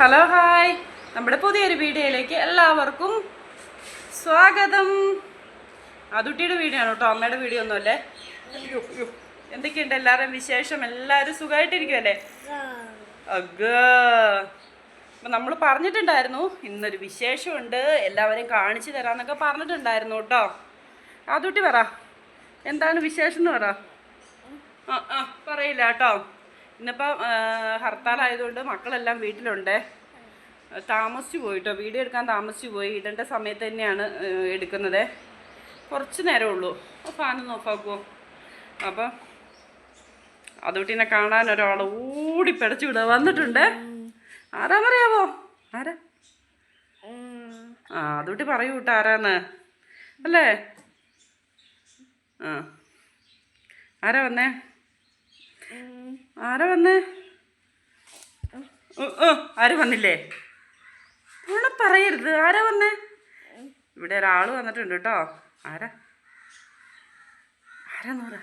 Hello hi നമ്മുടെ പുതിയൊരു വീഡിയോയിലേക്ക് എല്ലാവർക്കും സ്വാഗതം. അതുട്ടിയുടെ വീഡിയോ ആണ് കേട്ടോ അമ്മയുടെ വീഡിയോ ഒന്നുമല്ലേ. എന്തൊക്കെയുണ്ട് എല്ലാവരും വിശേഷം? എല്ലാവരും സുഖമായിട്ടിരിക്കുമല്ലേ അപ്പം നമ്മൾ പറഞ്ഞിട്ടുണ്ടായിരുന്നു ഇന്നൊരു വിശേഷമുണ്ട് എല്ലാവരെയും കാണിച്ചു തരാമെന്നൊക്കെ പറഞ്ഞിട്ടുണ്ടായിരുന്നു കേട്ടോ. അതുട്ടി പറ എന്താണ് വിശേഷം എന്ന് പറ. ആ ആ പറയില്ല കേട്ടോ. ഇന്നിപ്പോൾ ഹർത്താലായതുകൊണ്ട് മക്കളെല്ലാം വീട്ടിലുണ്ട്. താമസിച്ചു പോയിട്ടോ വീഡിയോ എടുക്കാൻ താമസിച്ചു പോയി. ഇടേണ്ട സമയത്ത് തന്നെയാണ് എടുക്കുന്നത്. കുറച്ച് നേരമേ ഉള്ളൂ ഫാനൊന്ന് നോക്കാക്കുമോ അപ്പം അതുകൊണ്ടിനെ കാണാൻ ഒരാൾ ഓടി പിടച്ചു വിടുക വന്നിട്ടുണ്ട്. ആരാന്നറിയാവോ? ആരാ? ആ അതുകൊട്ടി പറയൂ കേട്ടോ ആരാന്ന്. അല്ലേ? ആ. ആരാ വന്നേ? ആരാ വന്നേ? ആര് വന്നില്ലേ? ഇവിടെ പറയരുത്. ആരാ വന്നേ? ഇവിടെ ഒരാൾ വന്നിട്ടുണ്ട് കേട്ടോ. ആരാ? ആരാന്ന് പറ.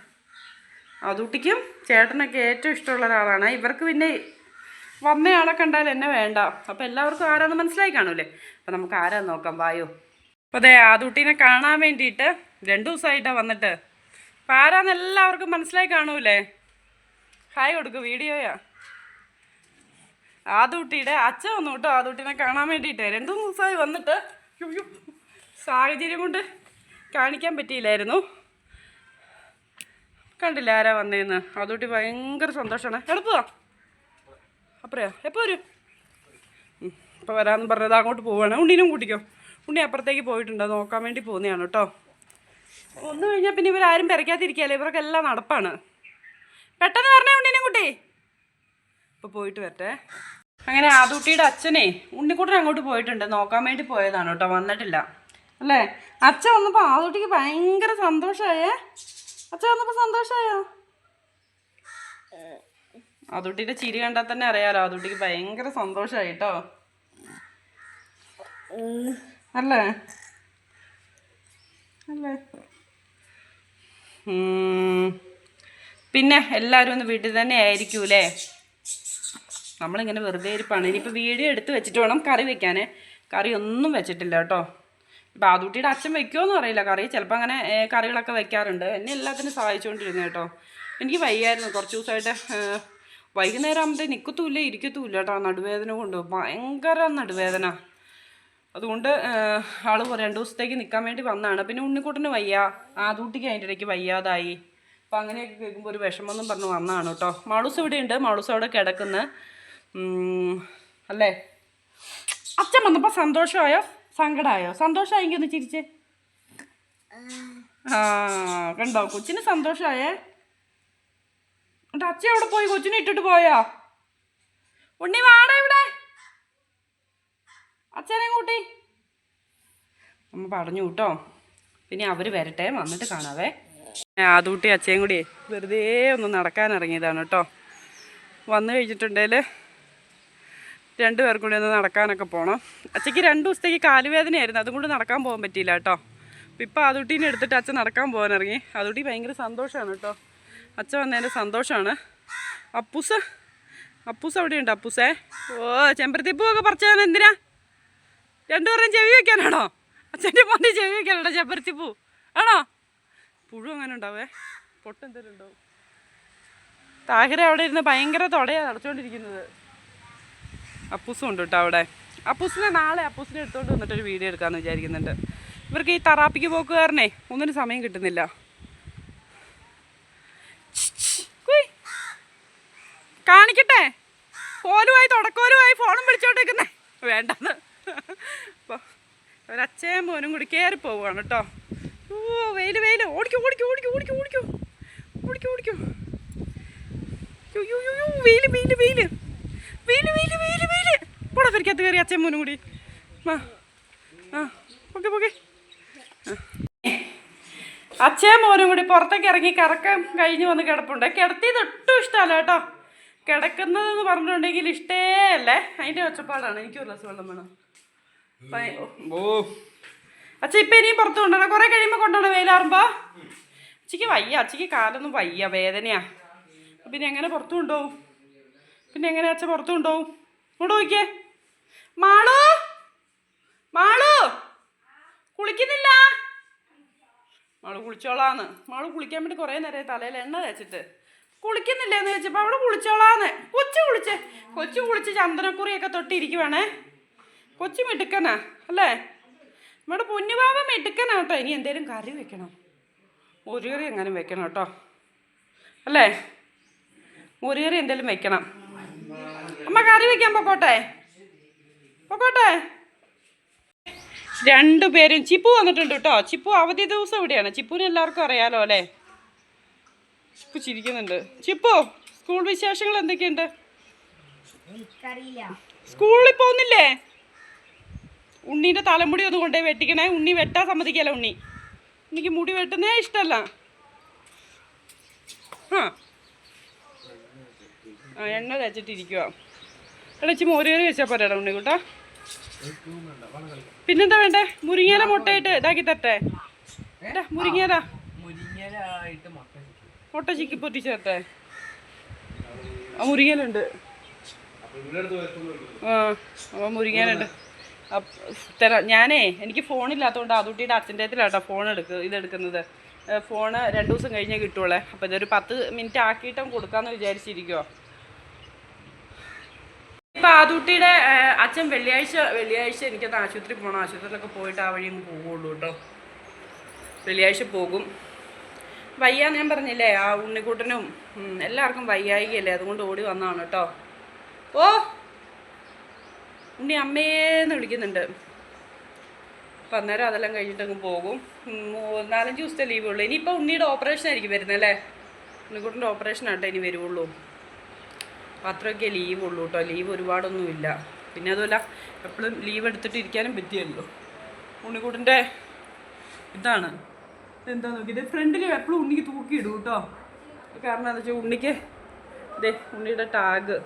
അതുട്ടിക്കും ചേട്ടനൊക്കെ ഏറ്റവും ഇഷ്ടമുള്ള ഒരാളാണ്. ഇവർക്ക് പിന്നെ വന്നയാളെ കണ്ടാൽ എന്നെ വേണ്ട. അപ്പം എല്ലാവർക്കും ആരാന്ന് മനസ്സിലായി കാണൂലേ? അപ്പം നമുക്ക് ആരാന്ന് നോക്കാം വായോ. അപ്പോൾ അതെ ആദൂട്ടീനെ കാണാൻ വേണ്ടിയിട്ട് രണ്ട് ദിവസമായിട്ടാണ് വന്നിട്ട്. അപ്പം ആരാന്ന് എല്ലാവർക്കും മനസ്സിലായി കാണൂലേ? ഹായ് കൊടുക്ക് വീഡിയോയാ. ആദൂട്ടിയുടെ അച്ഛൻ വന്നു കേട്ടോ ആദൂട്ടിനെ കാണാൻ വേണ്ടിയിട്ട്. രണ്ടു മൂന്ന് ദിവസമായി വന്നിട്ട്. സാഹചര്യം കൊണ്ട് കാണിക്കാൻ പറ്റിയില്ലായിരുന്നു. കണ്ടില്ല ആരാ വന്നേന്ന്? ആദൂട്ടി ഭയങ്കര സന്തോഷമാണ് എളുപ്പമാ അപ്പറയാ. എപ്പോൾ വരും? ഇപ്പോൾ വരാന്ന് പറഞ്ഞത് അങ്ങോട്ട് പോവാണ്. ഉണ്ണീനും കൂട്ടിക്കോ. ഉണ്ണി അപ്പുറത്തേക്ക് പോയിട്ടുണ്ട്? നോക്കാൻ വേണ്ടി പോകുന്നതാണ് കേട്ടോ. ഒന്ന് കഴിഞ്ഞാൽ പിന്നെ ഇവരാരും പെരയ്ക്കാതിരിക്കുകയല്ലേ ഇവർക്കെല്ലാം നടപ്പാണ്. പെട്ടെന്ന് പറഞ്ഞേ ഇപ്പോൾ പോയിട്ട് വരട്ടെ. അങ്ങനെ ആദൂട്ടിയുടെ അച്ഛനെ ഉണ്ണിക്കുട്ടൻ അങ്ങോട്ട് പോയിട്ടുണ്ട്. നോക്കാൻ വേണ്ടി പോയതാണ് കേട്ടോ വന്നിട്ടില്ല. അല്ലേ? അച്ഛൻ വന്നപ്പോൾ ആദൂട്ടിക്ക് ഭയങ്കര സന്തോഷമായേ അച്ഛൻ വന്നപ്പോൾ സന്തോഷമായോ ആദൂട്ടിയുടെ ചിരി കണ്ടാൽ തന്നെ അറിയാലോ ആദൂട്ടിക്ക് ഭയങ്കര സന്തോഷമായി കേട്ടോ. അല്ലേ? അല്ലേ? പിന്നെ എല്ലാവരും ഒന്ന് വീട്ടിൽ തന്നെ ആയിരിക്കൂലേ? നമ്മളിങ്ങനെ വെറുതെ ഇരിപ്പാണ്. ഇനിയിപ്പോൾ വീഡിയോ എടുത്ത് വെച്ചിട്ട് വേണം കറി വെക്കാൻ കറി ഒന്നും വെച്ചിട്ടില്ല കേട്ടോ. ഇപ്പം ആദൂട്ടിയുടെ അച്ഛൻ വെക്കുമോയെന്ന് അറിയില്ല. കറി ചിലപ്പോൾ അങ്ങനെ കറികളൊക്കെ വെക്കാറുണ്ട്. എന്നെ എല്ലാത്തിനും സഹായിച്ചുകൊണ്ടിരുന്നു കേട്ടോ. എനിക്ക് വയ്യായിരുന്നു. കുറച്ച് ദിവസമായിട്ട് വൈകുന്നേരം ആകുമ്പോഴത്തേ നിൽക്കത്തുമില്ല ഇരിക്കത്തുമില്ല കേട്ടോ. നടുവേദന കൊണ്ട് ഭയങ്കര നടുവേദന. അതുകൊണ്ട് ആൾ രണ്ട് ദിവസത്തേക്ക് നിൽക്കാൻ വേണ്ടി വന്നതാണ് പിന്നെ ഉണ്ണിക്കുട്ടന് വയ്യ. ആദൂട്ടിക്ക് അതിന്റെ ഇടയ്ക്ക് വയ്യാതായി. അപ്പോൾ അങ്ങനെയൊക്കെ കേൾക്കുമ്പോൾ ഒരു വിഷമമെന്നും പറഞ്ഞ് വന്നതാണ് കേട്ടോ. മാളൂസ് ഇവിടെയുണ്ട് മാളൂസ് അവിടെ കിടക്കുന്നു. ഉം, അല്ലേ? അച്ഛൻ വന്നപ്പോൾ സന്തോഷമായോ? സങ്കടമായോ സന്തോഷമായെങ്കിൽ ഒന്ന് ചിരിച്ചേ. ആ കണ്ടോ? കൊച്ചിന് സന്തോഷമായേ. എന്നിട്ട് അച്ഛൻ അവിടെ പോയി കൊച്ചിനെ ഇട്ടിട്ട് പോയോ? ഉണ്ണി വാടാ ഇവിടെ. അച്ഛനെ കൂട്ടി. അമ്മ പറഞ്ഞു കൂട്ടോ. പിന്നെ അവർ വരട്ടെ വന്നിട്ട് കാണാവേ. ആദൂട്ടി അച്ഛയും കൂടി വെറുതെ ഒന്ന് നടക്കാൻ ഇറങ്ങിയതാണ് കേട്ടോ. വന്നു കഴിച്ചിട്ടുണ്ടെങ്കിൽ രണ്ടു പേർക്കും കൂടി ഒന്ന് നടക്കാനൊക്കെ പോകണം അച്ഛയ്ക്ക് രണ്ട് ദിവസത്തേക്ക് കാലുവേദനയായിരുന്നു. അതും കൊണ്ട് നടക്കാൻ പോകാൻ പറ്റിയില്ല കേട്ടോ. അപ്പം ഇപ്പം അതുട്ടീനെ എടുത്തിട്ട് അച്ഛൻ നടക്കാൻ പോകാൻ ഇറങ്ങി. അതുട്ടി ഭയങ്കര സന്തോഷമാണ് കേട്ടോ. അച്ഛൻ വന്നതിന്റെ സന്തോഷമാണ്. അപ്പൂസ് അപ്പൂസ് അവിടെ ഉണ്ട് അപ്പൂസേ. ഓ ചെമ്പരത്തിപ്പൂവൊക്കെ തന്നെ എന്തിനാ? രണ്ടു രണ്ടുപേരും ചെവി വെക്കാനാണോ? അച്ഛന്റെ മോന്റെ ചെവി വെക്കാനാണോ ചെമ്പരത്തിപ്പൂ? ആണോ? പുഴു അങ്ങനെ ഉണ്ടാവേ. പൊട്ടെന്തേലും ഉണ്ടാവും. താഹിര അവിടെ ഇരുന്ന് ഭയങ്കര തുടയാണ് നടച്ചുകൊണ്ടിരിക്കുന്നത് അപ്പൂസും ഉണ്ട് കേട്ടോ അവിടെ. അപ്പൂസിനെ നാളെ അപ്പൂസിനെ എടുത്തോണ്ട് വന്നിട്ടൊരു വീഡിയോ എടുക്കാമെന്ന് വിചാരിക്കുന്നുണ്ട്. ഇവർക്ക് ഈ തറാപ്പിക്ക് പോക്കുകാരനെ ഒന്നിനും സമയം കിട്ടുന്നില്ല. കാണിക്കട്ടെ? കോലുമായി തുടക്കോലുമായി ഫോണും വിളിച്ചോണ്ടിരിക്കുന്നേ. വേണ്ടെന്ന്. അപ്പോൾ ഒരച്ഛയും മോനും കൂടി കയറി പോവുകയാണ് കേട്ടോ. ഓ വെയിൽ വെയിൽ ഓടിക്കും ഓടിക്കും ഓടിക്കും ഓടിക്കും ഓടിക്കും. ഓടിക്കും ഓടിക്കും. യോ, യോ, യോ, പരിക്കകത്ത് കയറി അച്ഛൻ മോനും കൂടി. ആ ആ ഓക്കെ പോകെ അച്ഛയും മോനും കൂടി പുറത്തേക്ക് ഇറങ്ങി കറക്കം കഴിഞ്ഞ് വന്ന് കിടപ്പുണ്ട്. കിടത്തിയത് ഒട്ടും ഇഷ്ടമല്ല കേട്ടോ. കിടക്കുന്നതെന്ന് പറഞ്ഞിട്ടുണ്ടെങ്കിൽ ഇഷ്ടേ അല്ലേ. അതിന്റെ ഒച്ചപ്പാടാണ്. എനിക്ക് ഒരു ഗ്ലാസ് വെള്ളം വേണം. ഓ. അച്ഛ ഇപ്പം ഇനിയും പുറത്ത് കൊണ്ടുവരണം. കുറേ കഴിയുമ്പോൾ കൊണ്ടുപോകണം വെയിലാറുമ്പോൾ അച്ഛക്ക് വയ്യ. അച്ഛക്ക് കാലൊന്നും വയ്യ. വേദനയാ. പിന്നെ എങ്ങനെ പുറത്തു കൊണ്ടുപോകും? പിന്നെ എങ്ങനെ അച്ഛൻ പുറത്തു കൊണ്ടുപോകും? കൊണ്ടുപോയിക്കേ. മാളു? മാളു? കുളിക്കുന്നില്ല? മാളു കുളിച്ചോളാന്ന്. മാളു കുളിക്കാൻ വേണ്ടി കുറേ നേരം തലയിൽ എണ്ണ തേച്ചിട്ട്. കുളിക്കുന്നില്ലെന്ന് ചോദിച്ചപ്പോൾ അവൾ കുളിച്ചോളാന്ന്. കൊച്ചു കുളിച്ച്. കൊച്ചു കുളിച്ച് ചന്ദനക്കുറിയൊക്കെ തൊട്ടിരിക്കുവാണേ കൊച്ചു മിടുക്കനാ അല്ലേ? നമ്മുടെ പൊന്നുപാപ മിടുക്കനാ കേട്ടോ. ഇനി എന്തേലും കറി വെക്കണം? ഒരു കറി എങ്ങനെ വെക്കണം കേട്ടോ. അല്ലേ? ഒരു കറി എന്തേലും വെക്കണം. അമ്മ കറി വെക്കാൻ പൊക്കോട്ടെ? പൊക്കോട്ടെ. രണ്ടുപേരും ചിപ്പു വന്നിട്ടുണ്ട് കേട്ടോ. ചിപ്പു അവധി ദിവസം ഇവിടെയാണ്. ചിപ്പുവിന് എല്ലാവർക്കും അറിയാലോ അല്ലേ? ചിപ്പു ചിരിക്കുന്നുണ്ട്. ചിപ്പു സ്കൂൾ വിശേഷങ്ങൾ എന്തൊക്കെയുണ്ട്? സ്കൂളിൽ പോകുന്നില്ലേ? ഉണ്ണീന്റെ തലമുടി ഒന്ന് കൊണ്ടേ വെട്ടിക്കണേ. ഉണ്ണി വെട്ടാൻ സമ്മതിക്കല്ല ഉണ്ണി. എനിക്ക് മുടി വെട്ടുന്നേ ഇഷ്ടമല്ല ആ. ആ എണ്ണ തേച്ചിട്ടിരിക്കുക എടാ മോര് കറി വെച്ചാൽ പോരാടാ ഉണ്ണി കൂട്ടാ പിന്നെന്താ വേണ്ടേ? മുരിങ്ങേല മുട്ടയിട്ട് ഇതാക്കി തരട്ടെ. എടാ മുരിങ്ങലായിട്ട് മുട്ട ചിക്കി പൊട്ടി ചേർത്തേ ആ മുരിങ്ങേലുണ്ട്. ആ അപ്പോൾ മുരിങ്ങേലുണ്ട്. ഞാനേ എനിക്ക് ഫോണില്ലാത്തതുകൊണ്ട് അതുട്ടിയുടെ അച്ഛന്റെ അടുത്തിലാട്ടോ ഫോൺ എടുക്കുക ഇതെടുക്കുന്നത് ഫോണ് രണ്ട് ദിവസം കഴിഞ്ഞേ കിട്ടുള്ളേ അപ്പോൾ ഇതൊരു പത്ത് മിനിറ്റ് ആക്കിയിട്ടും കൊടുക്കാമെന്ന് വിചാരിച്ചിരിക്കുവോ. ഇപ്പം ആദൂട്ടിയുടെ അച്ഛൻ വെള്ളിയാഴ്ച വെള്ളിയാഴ്ച എനിക്കത് ആശുപത്രി പോകണം ആശുപത്രിയിലൊക്കെ പോയിട്ട് ആ വഴി പോകുള്ളൂ കേട്ടോ. വെള്ളിയാഴ്ച പോകും. വയ്യാന്ന് ഞാൻ പറഞ്ഞില്ലേ ആ ഉണ്ണിക്കൂട്ടനും എല്ലാവർക്കും വയ്യായികയല്ലേ അതുകൊണ്ട് ഓടി വന്നതാണ് കേട്ടോ. ഓ ഉണ്ണി അമ്മേന്ന് വിളിക്കുന്നുണ്ട്. അപ്പം അന്നേരം അതെല്ലാം കഴിഞ്ഞിട്ടങ്ങ് പോകും. നാലഞ്ച് ദിവസത്തെ ലീവ് ഉള്ളൂ. ഇനിയിപ്പോൾ ഉണ്ണിയുടെ ഓപ്പറേഷൻ ആയിരിക്കും വരുന്നത് അല്ലേ? ഉണ്ണിക്കുട്ടന്റെ ഓപ്പറേഷൻ ആട്ടോ ഇനി വരുവുള്ളൂ. അത്രയൊക്കെ ഉള്ളൂ കേട്ടോ ലീവ് ഒരുപാടൊന്നും ഇല്ല പിന്നെ അതുമല്ല എപ്പോഴും ലീവ് എടുത്തിട്ട് ഇരിക്കാനും പറ്റിയല്ലോ. ഉണ്ണിക്കൂട്ടിന്റെ ഇതാണ്. എന്താ നോക്കി ഇത് ഫ്രണ്ടിൽ എപ്പോഴും ഉണ്ണിക്ക് തൂക്കിയിടും കേട്ടോ കാരണം എന്താ വെച്ചാൽ ഉണ്ണിക്ക് ഇതേ ഉണ്ണിയുടെ ടാഗ്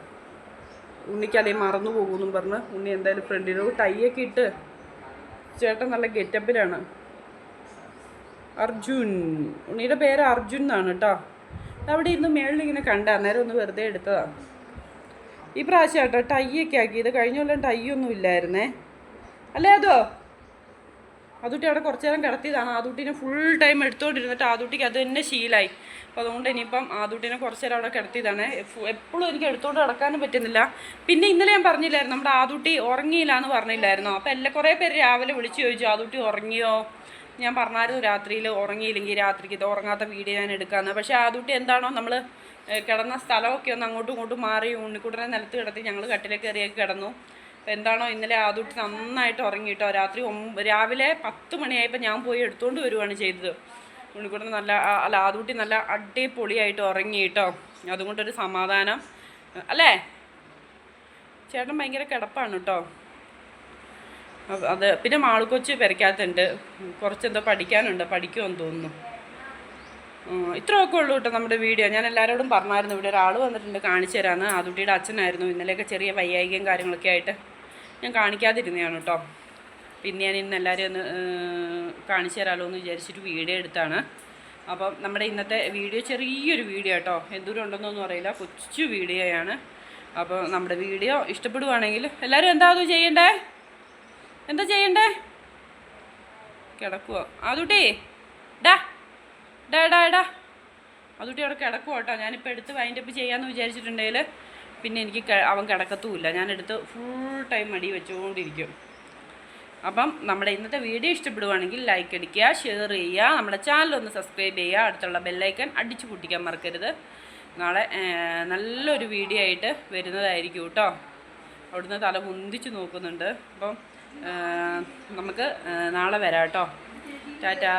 ഉണ്ണിക്ക് അല്ലെങ്കിൽ മറന്നു പോകുമെന്നും പറഞ്ഞ് ഉണ്ണി എന്തായാലും ഫ്രണ്ടിൽ ടൈയൊക്കെ ഇട്ട് ചേട്ടൻ നല്ല ഗെറ്റപ്പിലാണ് അർജുൻ. ഉണ്ണിയുടെ പേര് അർജുൻ എന്നാണ് കേട്ടോ അവിടെ ഇന്ന് മേളിൽ ഇങ്ങനെ കണ്ട അന്നേരം ഒന്ന് വെറുതെ എടുത്തതാ. ഈ പ്രാവശ്യം കേട്ടോ ടൈ ഒക്കെ ആക്കി. ഇത് കഴിഞ്ഞ കൊല്ലം ടൈ ഒന്നും ഇല്ലായിരുന്നേ. അല്ലേ അതോ? അതുട്ടി അവിടെ കുറച്ച് നേരം കിടത്തിയതാണ്. ആദൂട്ടിനെ ഫുൾ ടൈം എടുത്തുകൊണ്ടിരുന്നിട്ട് ആദൂട്ടിക്ക് അത് തന്നെ ശീലായി. അപ്പോൾ അതുകൊണ്ട് ഇനിയിപ്പം ആദൂട്ടിനെ കുറച്ച് നേരം അവിടെ കിടത്തിയതാണ്. എപ്പോഴും എനിക്ക് എടുത്തുകൊണ്ട് കിടക്കാനും പറ്റുന്നില്ല. പിന്നെ ഇന്നലെ ഞാൻ പറഞ്ഞില്ലായിരുന്നു നമ്മുടെ ആദൂട്ടി ഉറങ്ങിയില്ല എന്ന് പറഞ്ഞില്ലായിരുന്നോ? അപ്പോൾ എല്ലാ കുറേ പേര് രാവിലെ വിളിച്ച് ചോദിച്ചു ആദൂട്ടി ഉറങ്ങിയോ? ഞാൻ പറഞ്ഞായിരുന്നു രാത്രിയിൽ ഉറങ്ങിയില്ലെങ്കിൽ രാത്രിക്ക് ഇത് ഉറങ്ങാത്ത വീഡിയോ ഞാൻ എടുക്കാമെന്ന് പക്ഷേ ആദൂട്ടി എന്താണോ നമ്മൾ കിടന്ന സ്ഥലമൊക്കെ ഒന്ന് അങ്ങോട്ടും ഇങ്ങോട്ടും മാറി ഉണ്ണിക്കുട്ടനെ നിലത്ത് കിടത്തി ഞങ്ങൾ കട്ടിലേക്ക് കയറിയൊക്കെ കിടന്നു. എന്താണോ ഇന്നലെ ആദൂട്ടി നന്നായിട്ട് ഉറങ്ങിയിട്ടോ രാത്രി രാവിലെ പത്ത് മണിയായപ്പോൾ ഞാൻ പോയി എടുത്തുകൊണ്ട് വരുവാണ് ചെയ്തത്. ഉണ്ണിക്കുട്ടൻ നല്ല അല്ല ആദൂട്ടി നല്ല അടിപൊളിയായിട്ട് ഉറങ്ങിയിട്ടോ. അതുകൊണ്ടൊരു സമാധാനം. അല്ലേ? ചേട്ടൻ ഭയങ്കര കിടപ്പാണ് കേട്ടോ. അത് പിന്നെ മാളുകൊച്ച് പെരയ്ക്കകത്തുണ്ട്. കുറച്ചെന്തോ പഠിക്കാനുണ്ട്. പഠിക്കുമെന്ന് തോന്നുന്നു. ഇത്രയൊക്കെ ഉള്ളൂ കേട്ടോ നമ്മുടെ വീഡിയോ. ഞാൻ എല്ലാവരോടും പറഞ്ഞായിരുന്നു. ഇവിടെ ഒരാൾ വന്നിട്ടുണ്ട് കാണിച്ചു തരാമെന്ന് ആദുട്ടിയുടെ അച്ഛനായിരുന്നു. ഇന്നലെയൊക്കെ ചെറിയ വയ്യായികയും കാര്യങ്ങളൊക്കെ ആയിട്ട് ഞാൻ കാണിക്കാതിരുന്നതാണ് കേട്ടോ. പിന്നെ ഞാൻ ഇന്ന് എല്ലാവരും ഒന്ന് കാണിച്ചു തരാമല്ലോ എന്ന് വിചാരിച്ചിട്ട് വീഡിയോ എടുത്താണ്. അപ്പം നമ്മുടെ ഇന്നത്തെ വീഡിയോ ചെറിയൊരു വീഡിയോ കേട്ടോ. എന്തോരം ഉണ്ടെന്നൊന്നും അറിയില്ല. കൊച്ചു വീഡിയോയാണ്. അപ്പോൾ നമ്മുടെ വീഡിയോ ഇഷ്ടപ്പെടുവാണെങ്കിൽ എല്ലാവരും എന്താ ചെയ്യണ്ടേ? എന്താ ചെയ്യണ്ടേ? കിടക്കുവോ. അതുട്ടി ഡാ ഡാ ഡാ ഡാ. അതുട്ടി അവിടെ കിടക്കുവോ കേട്ടോ. ഞാനിപ്പോൾ എടുത്ത് വൈൻഡപ്പ് ചെയ്യാമെന്ന് വിചാരിച്ചിട്ടുണ്ടെങ്കിൽ പിന്നെ എനിക്ക് അവൻ കിടക്കത്തുമില്ല. ഞാൻ എടുത്ത് ഫുൾ ടൈം മടി വെച്ചുകൊണ്ടിരിക്കും അപ്പം നമ്മുടെ ഇന്നത്തെ വീഡിയോ ഇഷ്ടപ്പെടുവാണെങ്കിൽ ലൈക്ക് അടിക്കുക ഷെയർ ചെയ്യുക നമ്മുടെ ചാനൽ ഒന്ന് സബ്സ്ക്രൈബ് ചെയ്യുക അടുത്തുള്ള ബെല്ലൈക്കൻ അടിച്ചു പൊട്ടിക്കാൻ മറക്കരുത്. നാളെ നല്ലൊരു വീഡിയോ ആയിട്ട് വരുന്നതായിരിക്കും കേട്ടോ. അവിടുന്ന് തല മുന്തിച്ച് നോക്കുന്നുണ്ട്. അപ്പം നമുക്ക് നാളെ വരാം കേട്ടോ. ടാറ്റാ.